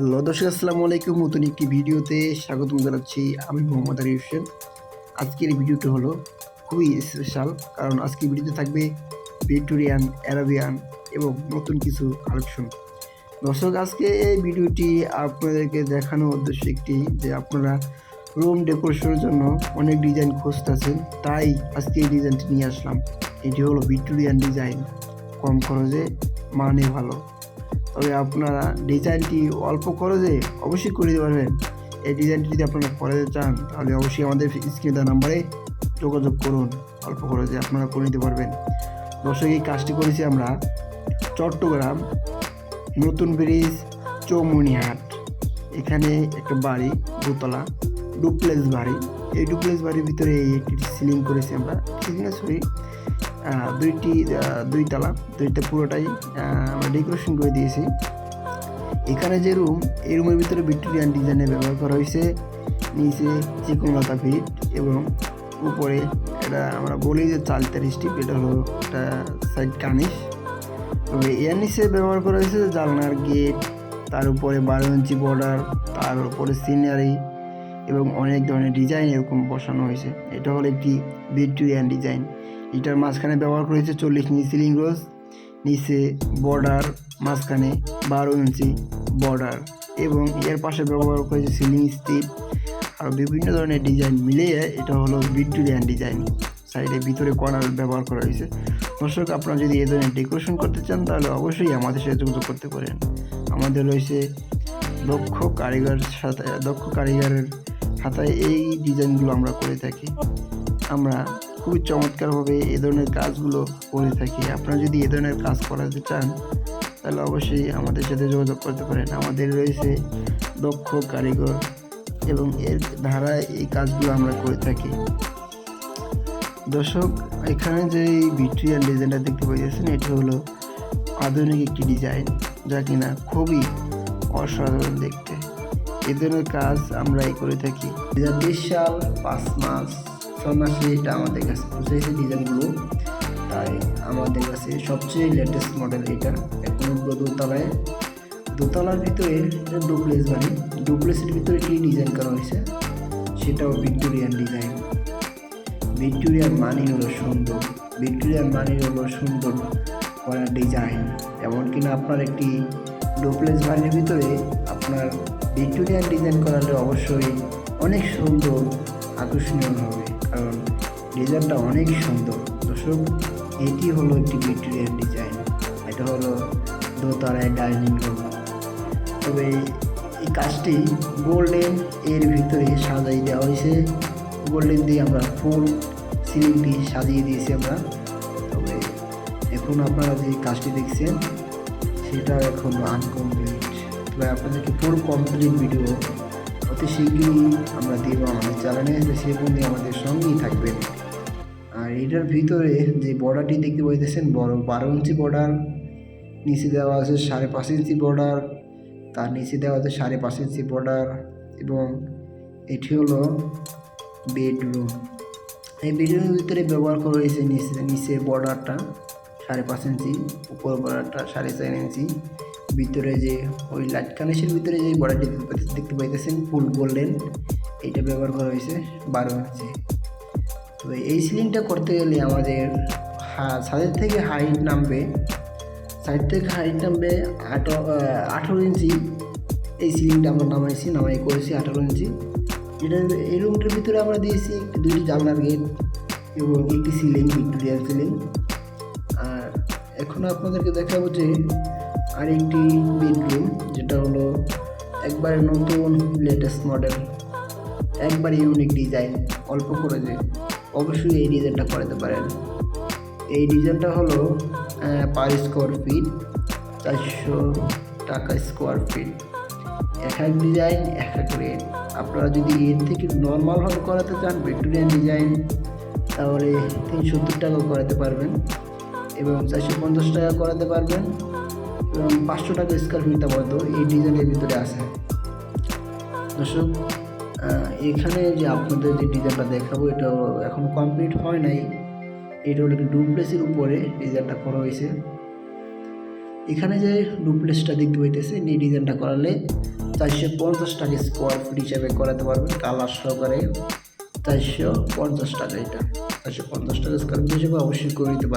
Hello দর্শক, আসসালামু আলাইকুম। নতুন একটি ভিডিওতে স্বাগতম জানাচ্ছি আমি মোহাম্মদ আরিফ হোসেন। আজকের ভিডিওটি হলো খুবই স্পেশাল কারণ আজকের ভিডিওতে থাকবে ভিক্টোরিয়ান, অ্যারাবিয়ান এবং নতুন কিছু কালেকশন দর্শক, আজকে এই ভিডিওটি আপনাদেরকে দেখানোর উদ্দেশ্য একটি যে আপনারা রুম ডেকোরেশনের জন্য অনেক ডিজাইন খুঁজতেছেন, তাই আজকে এই ডিজাইনটি নিয়ে আসলাম। এটি হলো ভিক্টোরিয়ান ডিজাইন কম খরচে মানে ভালো। তবে আপনারা ডিজাইনটি অল্প খরচে অবশ্যই করে দিতে পারবেন। এই ডিজাইনটি যদি আপনারা করাতে চান, তাহলে অবশ্যই আমাদের স্ক্রিনে দেওয়া নাম্বারে যোগাযোগ করুন। অল্প খরচে আপনারা করে নিতে পারবেন। দর্শক, এই কাজটি করেছি আমরা চট্টগ্রাম নতুন ব্রিজ চৌমুনিহাট এখানে একটা বাড়ি, দোতলা, ডুপ্লেক্স বাড়ি। এই ডুপ্লেক্স বাড়ির ভিতরে এই একটি সিলিং করেছি আমরা। Ceiling sorry? দুইটি দুই তালা, দুইটা পুরোটাই আমরা ডেকোরেশন করে দিয়েছি। এখানে যে রুম এই রুমের ভিতরে ভিক্টোরিয়ান ডিজাইনে ব্যবহার করা হয়েছে। নিচে চিকন লতা ফিট এবং উপরে এটা আমরা বলি যে চালতার স্টিপ এটা হলো একটা সাইড কানিশ তবে এর নিচে ব্যবহার করা হয়েছে জানলার গেট তার উপরে বারো ইঞ্চি বর্ডার তার উপরে সিনারি এবং অনেক ধরনের ডিজাইন এরকম বসানো হয়েছে। এটা হলো একটি ভিক্টোরিয়ান ডিজাইন এটার মাঝখানে ব্যবহার করা হয়েছে চল্লিশ ইঞ্চি সিলিং রোজ নিচে বর্ডার মাঝখানে বারো ইঞ্চি বর্ডার এবং এর পাশে ব্যবহার করেছে সিলিং স্টিপ আর বিভিন্ন ধরনের ডিজাইন মিলিয়ে এটা হলো ভিক্টোরিয়ান ডিজাইন সাইডে ভিতরে কর্নার ব্যবহার করা হয়েছে। দর্শক, আপনারা যদি এ ধরনের ডেকোরেশন করতে চান, তাহলে অবশ্যই আমাদের সাথে যোগাযোগ করতে পারেন। আমাদের রয়েছে দক্ষ কারিগর সাথে, দক্ষ কারিগরের খাতায় এই ডিজাইনগুলো আমরা করে থাকি। আমরা খুবই চমৎকারভাবে এ ধরনের কাজগুলো করে থাকি। আপনারা যদি এ ধরনের কাজ করাতে চান, তাহলে অবশ্যই আমাদের সাথে যোগাযোগ করতে পারেন। আমাদের রয়েছে দক্ষ কারিগর এবং এর ধারায় এই কাজগুলো আমরা করে থাকি। দর্শক, এখানে যে ভিক্টোরিয়ান ডিজাইনটা দেখতে পাইতেছেন, এটা হলো আধুনিক একটি ডিজাইন, যা কিনা খুবই অসাধারণ দেখতে। এ ধরনের কাজ আমরাই করে থাকি। দু হাজার বিশ সাল পাঁচ মাস ছয় মাসে এটা আমাদের কাছে পৌঁছেছে ডিজাইনগুলো। তাই আমাদের কাছে সবচেয়ে লেটেস্ট মডেল এটা এখন দোতলায়। দোতলার ভিতরে ডুপ্লেস বাড়ি ডুপ্লেসের ভিতরে কি ডিজাইন করা হয়েছে? সেটাও ভিক্টোরিয়ান ডিজাইন ভিক্টোরিয়ার মানি হলো সুন্দর। ভিক্টোরিয়ার মানি হলো সুন্দর করা ডিজাইন এমন কিনা আপনার একটি ডুপ্লেস বাড়ির ভিতরে আপনার ভিক্টোরিয়ান ডিজাইন করালে অবশ্যই অনেক সুন্দর, আকর্ষণীয় হবে। কারণ ডিজাইনটা অনেক সুন্দর। দর্শক, এটি হলো একটি ভিক্টোরিয়ান ডিজাইন এটা হলো দোতলায় ডাইনিং রুম তবে এই কাজটি গোল্ডেন এর ভিতরে সাজাই দেওয়া হয়েছে। গোল্ডেন দিয়ে আমরা ফুল সিলিংটি সাজিয়ে দিয়েছি আমরা। তবে এখন আপনারা যে কাজটি দেখছেন, সেটা এখন আনকমপ্লিট তবে আপনাদেরকে পুরো কমপ্লিট ভিডিও অতি শীঘ্রই আমরা দেবো আমাদের চ্যানেলে সে পর্যন্ত আমাদের সঙ্গেই থাকবেন আর এটার ভিতরে যে বর্ডারটি দেখতে পাইতেছেন, বড় বারো ইঞ্চি বর্ডার নিচে দেওয়া আছে সাড়ে পাঁচ ইঞ্চি বর্ডার তার নিচে দেওয়া আছে সাড়ে পাঁচ ইঞ্চি বর্ডার এবং এটি হলো বেডরুম এই বেডরুমের ভিতরে ব্যবহার করা হয়েছে নিচে নিচে বর্ডারটা সাড়ে পাঁচ ইঞ্চি, উপর বর্ডারটা সাড়ে চার ইঞ্চি। ভিতরে যে ওই লাইট কানেকশন ভিতরে যে বর্ডারটি দেখতে পাইতেছেন ফুল গোল্ডেন এইটা ব্যবহার করা হয়েছে বারো ইঞ্চি। তো এই সিলিংটা করতে গেলে আমাদের ছাদের থেকে হাইট নামবে সাইড থেকে হাইট নামবে আটো আঠেরো ইঞ্চি। এই সিলিংটা আমরা নামাইছি, নামাই করেছি আঠেরো ইঞ্চি। এটা এই রুমটার ভিতরে আমরা দিয়েছি দুইটি জানলার গেট এবং একটি সিলিং ভিক্টোরিয়ান সিলিং এখন আপনাদেরকে দেখাবো যে আরেকটি বেডরুম, যেটা হলো একবারে নতুন লেটেস্ট মডেল একবারে ইউনিক ডিজাইন অল্প করে যে অবশ্যই এই ডিজাইনটা করাতে পারেন। এই ডিজাইনটা হলো পার স্কোয়ার ফিট চারশো টাকা স্কোয়ার ফিট এক এক ডিজাইন এক এক রেট আপনারা যদি এর থেকে নর্মালভাবে করাতে চান ভিক্টোরিয়ান ডিজাইন তাহলে তিনশো সত্তর টাকা করাতে পারবেন। এবং চারশো পঞ্চাশ টাকা করাতে পারবেন। এবং পাঁচশো টাকা স্কোয়ার ফিট পর্যন্ত এই ডিজাইনের ভিতরে আছে। দর্শক এখানে যে আপনাদের যে ডিজাইনটা দেখাবো এটা এখন কমপ্লিট হয় নাই। এটা হলো ডুপ্লেসের উপরে ডিজাইনটা করা হয়েছে। এখানে যে ডুপ্লেসটা দেখতে পাইতেছে এই ডিজাইনটা করালে চারশো পঞ্চাশ টাকা স্কোয়ার ফিট হিসাবে করাতে পারবেন কালার সহকারে। চারশো পঞ্চাশ টাকা এটা। চারশো পঞ্চাশ টাকা স্কোয়ার ফিট হিসেবে অবশ্যই করে দিতে